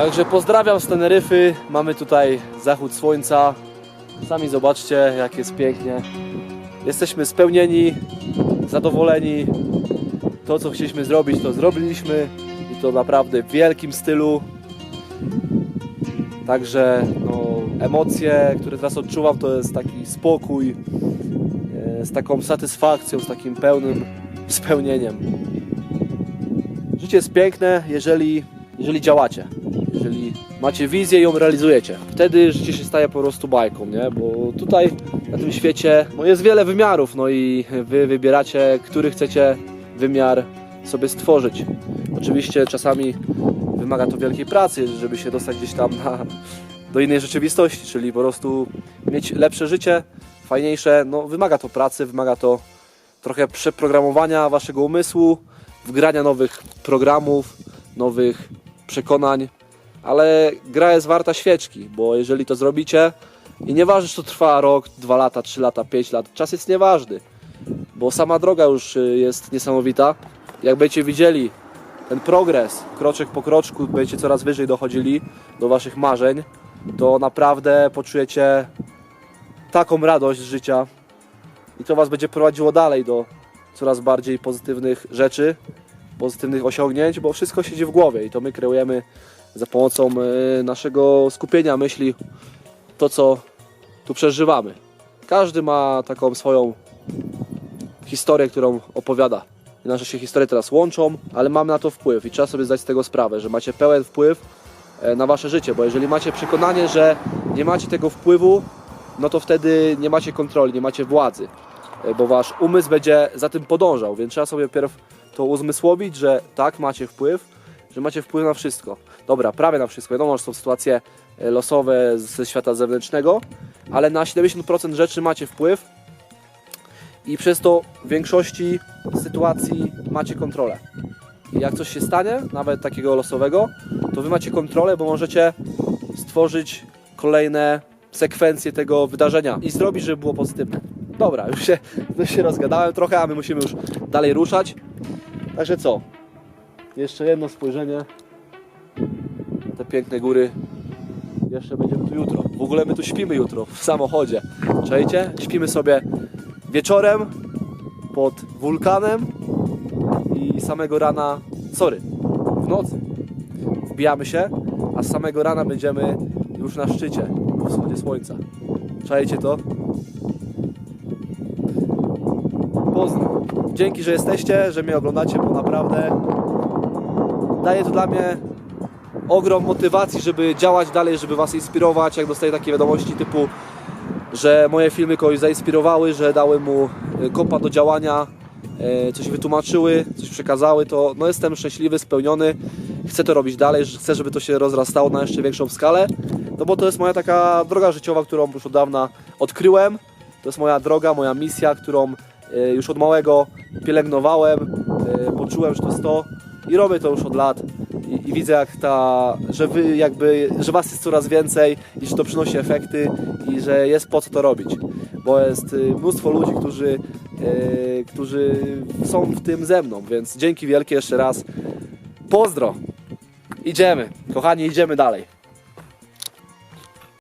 Także pozdrawiam z Teneryfy. Mamy tutaj zachód słońca. Sami zobaczcie, jak jest pięknie. Jesteśmy spełnieni, zadowoleni. To, co chcieliśmy zrobić, to zrobiliśmy. I to naprawdę w wielkim stylu. Także no, emocje, które teraz odczuwam, to jest taki spokój, e, z taką satysfakcją, z takim pełnym spełnieniem. Życie jest piękne, jeżeli, jeżeli działacie, jeżeli macie wizję i ją realizujecie. Wtedy życie się staje po prostu bajką, nie? Bo tutaj na tym świecie no jest wiele wymiarów, no i wy wybieracie, który chcecie wymiar sobie stworzyć. Oczywiście czasami wymaga to wielkiej pracy, żeby się dostać gdzieś tam na, do innej rzeczywistości, czyli po prostu mieć lepsze życie, fajniejsze. No, wymaga to pracy, wymaga to trochę przeprogramowania waszego umysłu, wgrania nowych programów, nowych przekonań, ale gra jest warta świeczki, bo jeżeli to zrobicie i nieważne, czy to trwa rok, dwa lata, trzy lata, pięć lat, czas jest nieważny, bo sama droga już y, jest niesamowita. Jak będziecie widzieli ten progres, kroczek po kroczku, będziecie coraz wyżej dochodzili do waszych marzeń, to naprawdę poczujecie taką radość z życia i to was będzie prowadziło dalej do coraz bardziej pozytywnych rzeczy, pozytywnych osiągnięć, bo wszystko siedzi w głowie i to my kreujemy za pomocą y, naszego skupienia myśli to, co tu przeżywamy. Każdy ma taką swoją historię, którą opowiada. Nasze się historie teraz łączą, ale mamy na to wpływ i trzeba sobie zdać z tego sprawę, że macie pełen wpływ e, na wasze życie, bo jeżeli macie przekonanie, że nie macie tego wpływu, no to wtedy nie macie kontroli, nie macie władzy, e, bo wasz umysł będzie za tym podążał, więc trzeba sobie pierw to uzmysłowić, że tak, macie wpływ, że macie wpływ na wszystko. Dobra, prawie na wszystko. Wiadomo, że są sytuacje e, losowe ze świata zewnętrznego, ale na 70% rzeczy macie wpływ i przez to w większości sytuacji macie kontrolę. I jak coś się stanie, nawet takiego losowego, to wy macie kontrolę, bo możecie stworzyć kolejne sekwencje tego wydarzenia i zrobić, żeby było pozytywne. Dobra, już się, już się rozgadałem trochę, a my musimy już dalej ruszać. Także co? Jeszcze jedno spojrzenie na te piękne góry. Jeszcze będziemy tu jutro. W ogóle my tu śpimy jutro w samochodzie. Czajcie? Śpimy sobie wieczorem pod wulkanem i samego rana, sorry, w nocy wbijamy się, a samego rana będziemy już na szczycie, po wschodzie słońca. Czajcie to? Dzięki, że jesteście, że mnie oglądacie, bo naprawdę daje to dla mnie ogrom motywacji, żeby działać dalej, żeby Was inspirować, jak dostaję takie wiadomości typu że moje filmy kogoś zainspirowały, że dały mu e, kopa do działania, e, coś wytłumaczyły, coś przekazały, to no jestem szczęśliwy, spełniony. Chcę to robić dalej, chcę, żeby to się rozrastało na jeszcze większą skalę, no bo to jest moja taka droga życiowa, którą już od dawna odkryłem. To jest moja droga, moja misja, którą już od małego pielęgnowałem, e, poczułem, że to jest to i robię to już od lat. I, i widzę jak ta, że wy jakby, że was jest coraz więcej i że to przynosi efekty i że jest po co to robić. Bo jest y, mnóstwo ludzi, którzy, y, którzy są w tym ze mną, więc dzięki wielkie jeszcze raz. Pozdro! Idziemy, kochani, idziemy dalej.